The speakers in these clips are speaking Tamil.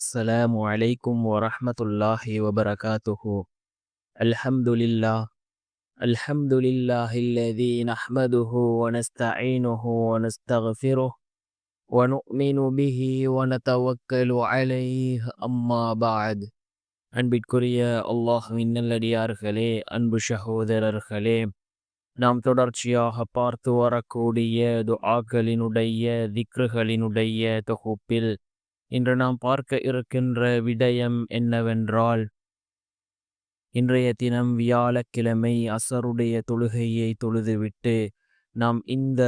السلام عليكم ورحمة الله وبركاته الحمد لله الحمد لله الذي نحمده ونستعينه ونستغفره ونؤمن به ونتوكل عليه أما بعد அன்பிற்குரிய அல்லாஹ்வின் நல்லடியார்களே அன்பு சகோதரர்களே நாம் தொடர்ச்சியாக பார்த்து வரக்கூடிய துஆக்களினுடைய திக்ருகளினுடைய தொகுப்பில் இன்று நாம் பார்க்க இருக்கின்ற விடயம் என்னவென்றால் இன்றைய தினம் வியாழக்கிழமை அசருடைய தொழுகையை தொழுதுவிட்டு நாம் இந்த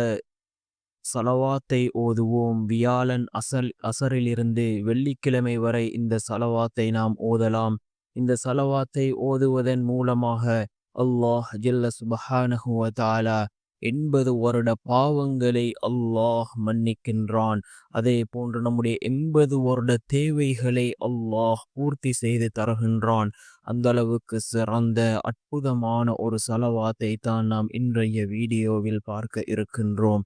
சலவாத்தை ஓதுவோம். வியாழன் அசல் அசரிலிருந்து வெள்ளிக்கிழமை வரை இந்த சலவாத்தை நாம் ஓதலாம். இந்த சலவாத்தை ஓதுவதன் மூலமாக அல்லாஹ் ஜில்ல சுபஹானஹுவ தாலா எண்பது வருட பாவங்களை அல்லாஹ் மன்னிக்கின்றான். அதே போன்று நம்முடைய எண்பது வருட தேவைகளை அல்லாஹ் பூர்த்தி செய்து தருகின்றான். அந்த அளவுக்கு சிறந்த அற்புதமான ஒரு செலவாத்தை தான் நாம் இன்றைய வீடியோவில் பார்க்க இருக்கின்றோம்.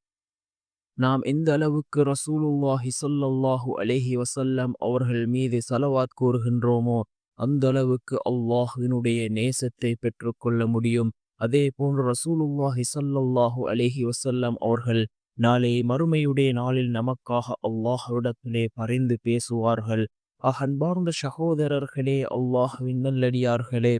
நாம் எந்த அளவுக்கு ரசூலுல்லாஹி ஸல்லல்லாஹு அலேஹி வசல்லம் அவர்கள் மீது சலவாத் கூறுகின்றோமோ அந்த அளவுக்கு அல்லாஹினுடைய நேசத்தை பெற்றுக்கொள்ள முடியும். அதே போன்று ரசூலுல்லாஹி ஸல்லல்லாஹு அலைஹி வசல்லம் அவர்கள் நாளை மறுமையுடைய நாளில் நமக்காக அல்லாஹ்விடத்திலே பரிந்து பேசுவார்கள். அகன்பார்ந்த சகோதரர்களே அல்லாஹுவின் நல்லடியார்களே.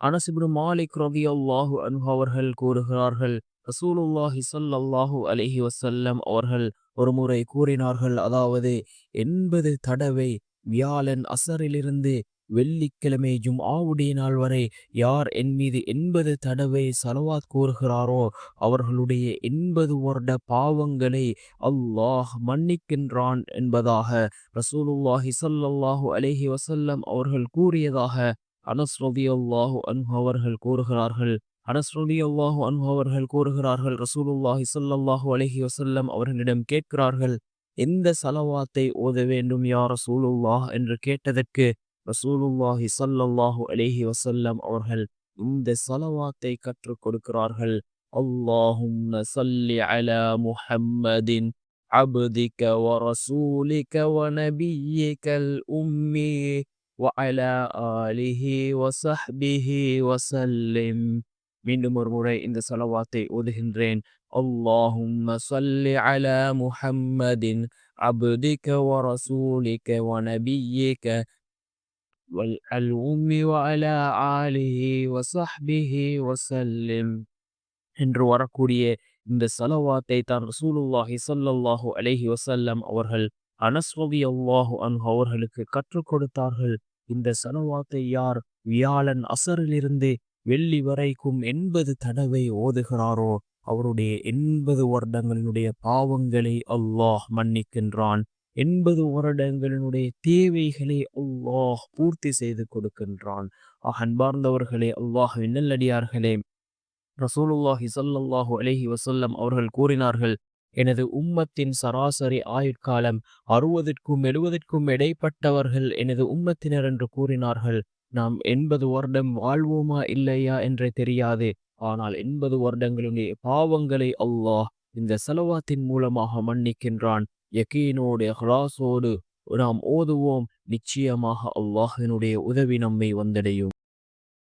அனசிபுடு மாலிக் ரவி அல்லாஹு அன்ஹு அவர்கள் கூறுகிறார்கள் ரசூலுல்லாஹி சொல்லல்லாஹு அலிஹி வசல்லம் அவர்கள் ஒருமுறை கூறினார்கள் அதாவது எண்பது தடவை வியாழன் அசரிலிருந்து வெள்ளிக்கிழமை ஜும்ஆவுடைய நாள் வரை யார் என் மீது எண்பது தடவை சலவாத் கூறுகிறாரோ அவர்களுடைய எண்பது வருட பாவங்களை அல்லாஹ் மன்னிக்கின்றான் என்பதாக ரசூலுல்லாஹி ஸல்லல்லாஹு அலஹி வசல்லம் அவர்கள் கூறியதாக அனஸ் ரலியல்லாஹு அன்ஹு அவர்கள் கூறுகிறார்கள். அனஸ் ரலியல்லாஹு அன்ஹு அவர்கள் கூறுகிறார்கள் ரசூலுல்லாஹி ஸல்லல்லாஹு அலைஹி வஸல்லம் அவர்களிடம் கேட்கிறார்கள் எந்த சலவாத்தை ஓத வேண்டும் யா ரசூலுல்லாஹ் என்று கேட்டதற்கு ரசூலுல்லாஹி ஸல்லல்லாஹு அலைஹி வஸல்லம் அவர்கள் இந்த சலவாத்தை கற்றுக் கொடுக்கிறார்கள் அல்லாஹும்ம சல்லி அலா முஹம்மதின் عبدك ورسولك ونبيك الأمي وعلى آله وصحبه وسلم மீண்டும் ஒரு முறை இந்த சலவாத்தை ஓதுகின்றேன் اللهم صل على محمد عبدك ورسولك ونبيك والأم وعلى آله وصحبه وسلم என்று வரக்கூடிய இந்த சலவாத்தை தான் ரசூலுல்லாஹி ஸல்லல்லாஹு அலைஹி வஸல்லம் அவர்கள் அனஸ் ரலியல்லாஹு அன்ஹு அவர்களுக்கு கற்றுக் கொடுத்தார்கள் இந்த சலவாத்தை யார் வியாழன் அசரிலிருந்து வெள்ளி வரைக்கும் எண்பது தடவை ஓதுகிறாரோ அவருடைய எண்பது வருடங்களினுடைய பாவங்களை அல்லாஹ் மன்னிக்கின்றான். எண்பது வருடங்களினுடைய தேவைகளை அல்லாஹ் பூர்த்தி செய்து கொடுக்கின்றான். அன்பார்ந்தவர்களே அல்லாஹ் நல்லடியார்களே ரசூலுல்லாஹி சல்லாஹூ அலஹி வசல்லம் அவர்கள் கூறினார்கள் எனது உம்மத்தின் சராசரி ஆயுட்காலம் அறுபதுக்கும் எழுபதுக்கும் இடைப்பட்டவர்கள் எனது உம்மத்தினர் என்று கூறினார்கள். நாம் எண்பது வருடம் வாழ்வோமா இல்லையா என்றே தெரியாது. ஆனால் எண்பது வருடங்களுடைய பாவங்களை அல்லாஹ் இந்த செலவாத்தின் மூலமாக மன்னிக்கின்றான். யக்கீனோடு ஹராசோடு நாம் ஓதுவோம். நிச்சயமாக அல்லாஹினுடைய உதவி நம்மை வந்தடையும்.